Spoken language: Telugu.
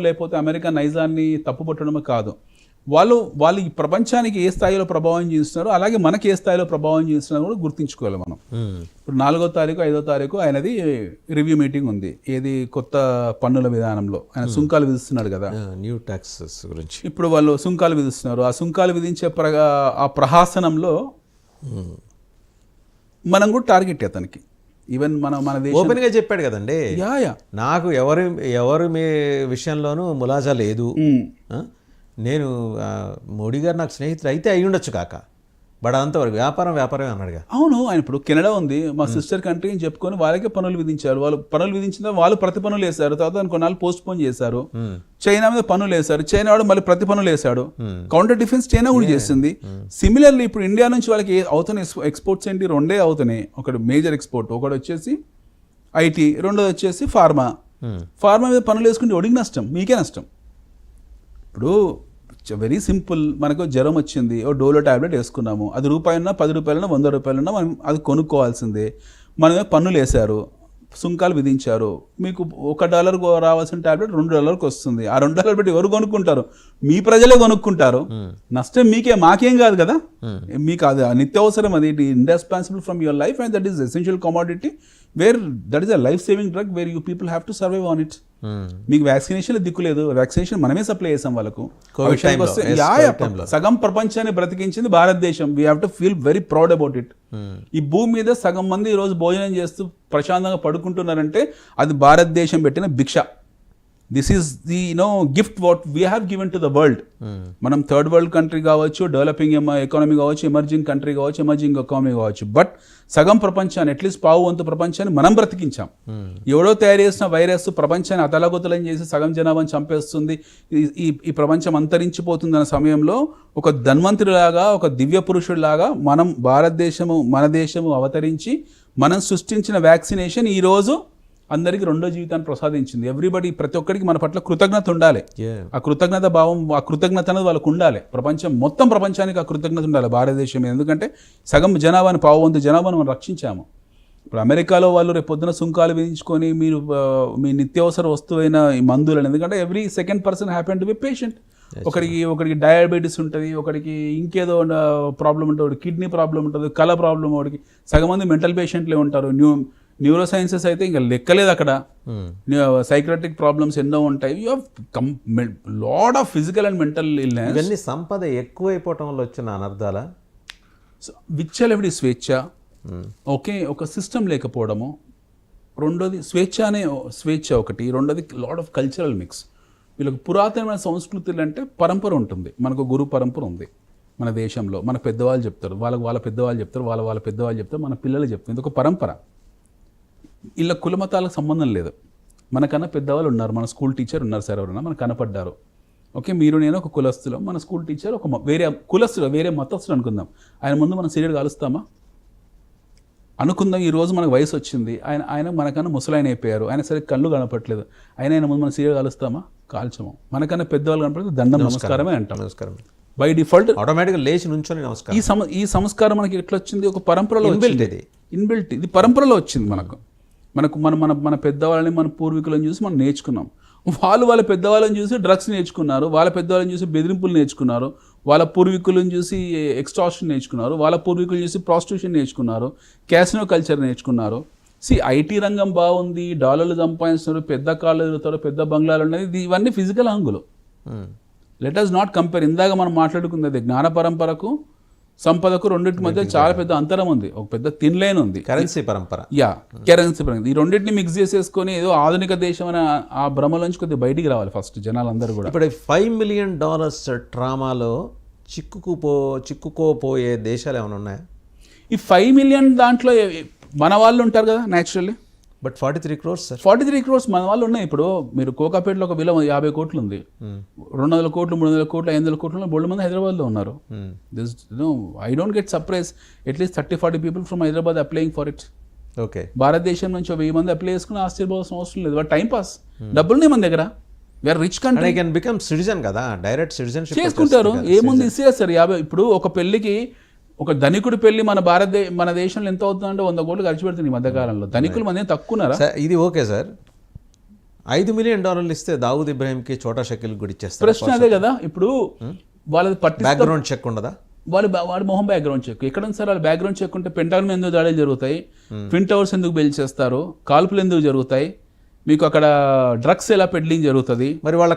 లేకపోతే అమెరికా నైజాన్ని తప్పుపట్టడమే కాదు. వాళ్ళు వాళ్ళు ఈ ప్రపంచానికి ఏ స్థాయిలో ప్రభావం చేస్తున్నారో అలాగే మనకి ఏ స్థాయిలో ప్రభావం చేస్తున్నారో కూడా గుర్తించుకోవాలి మనం. ఇప్పుడు నాలుగో తారీఖు ఐదో తారీఖు ఆయనది రివ్యూ మీటింగ్ ఉంది. ఏది కొత్త పన్నుల విధానంలో. ఆయన సుంకాలు విధిస్తున్నాడు కదా. న్యూ ట్యాక్సెస్ గురించి. ఇప్పుడు వాళ్ళు సుంకాలు విధిస్తున్నారు. ఆ సుంకాలు విధించే ప్ర ఆ ప్రహాసనంలో మనం కూడా టార్గెట్ అతనికి ఈవెన్ మన మన ఓపెన్గా చెప్పాడు కదండి. నాకు ఎవరి ఎవరి మీ విషయంలోనూ ములాజా లేదు? నేను మోడీ గారు నాకు స్నేహితుడు అయితే అయి ఉండొచ్చు కాక. బట్ అంతవరకు వ్యాపారం వ్యాపారమే అన్నాడుగా. అవును ఆయన ఇప్పుడు కెనడా ఉంది. మా సిస్టర్ కంట్రీ అని చెప్పుకొని వాళ్ళకే పనులు విధించారు. వాళ్ళు పనులు విధించిన వాళ్ళు ప్రతి పనులు వేశారు తర్వాత కొన్నాళ్ళు పోస్ట్ పోన్ చేశారు. చైనా మీద పనులు వేశారు. చైనా వాడు మళ్ళీ ప్రతి పనులు వేశాడు. కౌంటర్ డిఫెన్స్ చైనా కూడా చేస్తుంది సిమిలర్లీ ఇప్పుడు ఇండియా నుంచి వాళ్ళకి అవుతున్న ఎక్స్పోర్ట్స్ ఏంటి? రెండే అవుతున్నాయి. ఒకటి మేజర్ ఎక్స్పోర్ట్ ఒకటి వచ్చేసి ఐటీ రెండోది వచ్చేసి ఫార్మా. ఫార్మా మీద పనులు వేసుకుంటే ఒడికి నష్టం మీకే నష్టం. ఇప్పుడు వెరీ సింపుల్ మనకు జ్వరం వచ్చింది ఓ డోలో టాబ్లెట్ వేసుకున్నాము. అది రూపాయలన్నా పది రూపాయలన్నా వంద రూపాయలన్నా మనం అది కొనుక్కోవాల్సిందే. మనమే పన్నులు వేశారు సుంకాలు విధించారు. మీకు ఒక డాలర్ రావాల్సిన టాబ్లెట్ రెండు డాలర్కి వస్తుంది. ఆ రెండు డాలర్ పెట్టి ఎవరు కొనుక్కుంటారు? మీ ప్రజలే కొనుక్కుంటారు. నష్టం మీకే మాకేం కాదు కదా? మీకు అది నిత్యావసరం అది. It indispensable from your life and that is essential commodity where that is a life saving drug where you people have to survive on it మీకు వ్యాక్సినేషన్ దిక్కు లేదు. వ్యాక్సినేషన్ మనమే సప్లై చేసాం వాళ్ళకు. సగం ప్రపంచాన్ని బ్రతికించింది Bharatadesam. We have to feel very proud about it ఈ భూమి మీద సగం మంది ఈ రోజు భోజనం చేస్తూ ప్రశాంతంగా పడుకుంటున్నారంటే అది భారతదేశం పెట్టిన భిక్ష. This is the no gift what we have given to the world మనం థర్డ్ వరల్డ్ కంట్రీ కావచ్చు డెవలపింగ్ ఎకానమీ కావచ్చు ఎమర్జింగ్ కంట్రీ కావచ్చు ఎమర్జింగ్ ఎకానమీ కావచ్చు. బట్ సగం ప్రపంచాన్ని అట్లీస్ట్ పావు వంతు ప్రపంచాన్ని మనం బ్రతికించాం. ఎవడో తయారు చేసిన వైరస్ ప్రపంచాన్ని అతలగుతలం చేసి సగం జనాభాని చంపేస్తుంది. ఈ- ఈ ప్రపంచం ప్రపంచం అంతరించిపోతుందన్న సమయంలో ఒక ధన్వంతుడిలాగా ఒక దివ్య పురుషుడిలాగా మనం భారతదేశము మన దేశము అవతరించి మనం సృష్టించిన వ్యాక్సినేషన్ ఈ రోజు అందరికీ రెండో జీవితాన్ని ప్రసాదించింది. ఎవ్రీబడి ప్రతి ఒక్కరికి మన పట్ల కృతజ్ఞత ఉండాలి. ఆ కృతజ్ఞత భావం ఆ కృతజ్ఞత అనేది వాళ్ళకు ఉండాలి. ప్రపంచం మొత్తం ప్రపంచానికి ఆ కృతజ్ఞత ఉండాలి. భారతదేశం మీద. ఎందుకంటే సగం జనాభాని పావు వంతు జనాభాను మనం రక్షించాము. ఇప్పుడు అమెరికాలో వాళ్ళు రేపు పొద్దున సుంకాలు విధించుకొని మీరు మీ నిత్యావసర వస్తువైన ఈ మందులను ఎందుకంటే every second person happen to be patient ఒకరికి ఒకరికి డయాబెటీస్ ఉంటుంది ఒకరికి ఇంకేదో ప్రాబ్లం ఉంటుంది కిడ్నీ ప్రాబ్లం ఉంటుంది కళ ప్రాబ్లం ఒకటికి సగం మంది మెంటల్ పేషెంట్లే ఉంటారు. న్యూ న్యూరో సైన్సెస్ అయితే ఇంకా లెక్కలేదు అక్కడ. సైక్రటిక్ ప్రాబ్లమ్స్ ఎన్నో ఉంటాయి. You lot of physical and mental illness. ఇవన్నీ సంపద ఎక్కువైపోవటం వల్ల వచ్చిన అనర్థాల? విచ్చలవిడి స్వేచ్ఛ. ఓకే ఒక సిస్టమ్ లేకపోవడము. రెండోది స్వేచ్ఛ అనే స్వేచ్ఛ ఒకటి. రెండోది లాడ్ ఆఫ్ కల్చరల్ మిక్స్. వీళ్ళకి పురాతనమైన సంస్కృతులు అంటే పరంపర ఉంటుంది. మనకు గురు పరంపర ఉంది. మన దేశంలో. మన పెద్దవాళ్ళు చెప్తారు. వాళ్ళకి వాళ్ళ పెద్దవాళ్ళు చెప్తారు. వాళ్ళ వాళ్ళ పెద్దవాళ్ళు చెప్తారు. మన పిల్లలు చెప్తారు. ఇది ఒక పరంపర. వీళ్ళ కులమతాలకు సంబంధం లేదు. మనకన్నా పెద్దవాళ్ళు ఉన్నారు మన స్కూల్ టీచర్ ఉన్నారు సార్ ఎవరన్నా మనకు కనపడ్డారు. ఓకే మీరు నేను ఒక కులస్తులం మన స్కూల్ టీచర్ ఒక వేరే కులస్తుడు వేరే మతస్థుడు అనుకుందాం. ఆయన ముందు మనం సీరియడ్ కాలుస్తామా? అనుకుందాం ఈ రోజు మనకు వయసు వచ్చింది. ఆయన ఆయన మనకన్నా ముసలాయన అయిపోయారు. ఆయన సరే కళ్ళు కనపట్లేదు ఆయన ఆయన ముందు మనం సీరియల్ కాలుస్తామా? కాల్చము. మనకన్నా పెద్దవాళ్ళు కనపడితే దండం నమస్కారమే అంటాం. నమస్కారం. బై డిఫాల్ట్ ఆటోమేటిక్గా లేచి నుంచొని ఈ నమస్కారం సమ ఈ సంస్కారం మనకి ఎట్లా వచ్చింది ఒక పరంపరలో వచ్చింది. ఇది. ఇన్బిల్ట్ ఇది పరంపరలో వచ్చింది మనకు. మనకు మన మన మన పెద్దవాళ్ళని మన పూర్వీకులను చూసి మనం నేర్చుకున్నాం. వాళ్ళు వాళ్ళ పెద్దవాళ్ళని చూసి డ్రగ్స్ నేర్చుకున్నారు వాళ్ళ పెద్దవాళ్ళని చూసి బెదిరింపులు నేర్చుకున్నారు వాళ్ళ పూర్వీకులను చూసి ఎక్స్ట్రాషన్ నేర్చుకున్నారు వాళ్ళ పూర్వీకులను చూసి ప్రాస్టిట్యూషన్ నేర్చుకున్నారు క్యాసినో కల్చర్ నేర్చుకున్నారు. సి ఐటీ రంగం బాగుంది డాలర్లు సంపాదిస్తున్నారు పెద్ద కాళ్ళు ఎదుగుతారు పెద్ద బంగ్లాలు ఉన్నాయి ఇవన్నీ ఫిజికల్ హంగులు. లెట్ అస్ నాట్ కంపేర్ ఇందాక మనం మాట్లాడుకున్నది జ్ఞాన పరంపరకు సంపదకు రెండింటి మధ్య చాలా పెద్ద అంతరం ఉంది. ఒక పెద్ద తిన్ లైన్ ఉంది. కరెన్సీ పరంపర. యా కరెన్సీ పరంగా ఈ రెండింటిని మిక్స్ చేసేసుకొని ఏదో ఆధునిక దేశం అనే ఆ- భ్రమలోంచి కొద్దిగా బయటికి రావాలి ఫస్ట్ జనాలందరూ కూడా. ఇప్పుడు ఫైవ్ మిలియన్ డాలర్స్ ట్రామాలో చిక్కుకుపో చిక్కుకోపోయే దేశాలు ఏమైనా ఉన్నాయా? ఈ ఫైవ్ మిలియన్ దాంట్లో మన వాళ్ళు ఉంటారు కదా naturally but forty three crores sir forty three crores మన వాళ్ళు ఉన్నాయి. ఇప్పుడు మీరు కోకాపేటలో ఒక విలువ యాభై కోట్లు ఉంది రెండు వందల కోట్లు మూడు వందల కోట్లు ఐదు వందల కోట్లు బోల్డ్ మంది హైదరాబాద్లో ఉన్నారు. This no I don't get surprise at least thirty forty people from Hyderabad applying for it okay భారతదేశం నుంచి వెయ్యి మంది అప్లై చేసుకుని ఆశ్చర్యపోవాల్సిన అవసరం లేదు. టైం పాస్ డబ్బులు మన దగ్గర. We are rich country I can become citizen కదా. డైరెక్ట్ సిటిజన్షిప్ చేసుకుంటారు. ఏముంది? ఇసేస్తారు యాభై ఇప్పుడు ఒక పెళ్ళికి ఒక ధనికుడి పెళ్ళి మన భారతదే మన దేశంలో ఎంత అవుతుందంటే వంద కోట్లు ఖర్చు పెడుతుంది ఈ మధ్యకాలంలో. ధనికులు మన తక్కువన్నారా? ఇది ఓకే సార్. ఐదు మిలియన్ డాలర్లు ఇస్తే దావుద్ ఇబ్రాహింకి చోటా షకీల్ కూడా ఇచ్చేస్తారు. ప్రశ్న అదే కదా ఇప్పుడు వాళ్ళది పట్టి బ్యాక్గ్రౌండ్ చెక్ ఉండదా? వాళ్ళు వాడి మొహం బ్యాక్గ్రౌండ్ చెక్. ఎక్కడ సార్ వాళ్ళ బ్యాక్గ్రౌండ్ చెక్ ఉంటే పెంటాగన్ ఎందుకు దాడులు జరుగుతాయి? ట్విన్ టవర్స్ ఎందుకు బెయిల్ చేస్తారు? కాల్పులు ఎందుకు జరుగుతాయి? మీకు అక్కడ డ్రగ్స్ ఎలా పెడ్లింగ్ జరుగుతుంది? మరి వాళ్ళ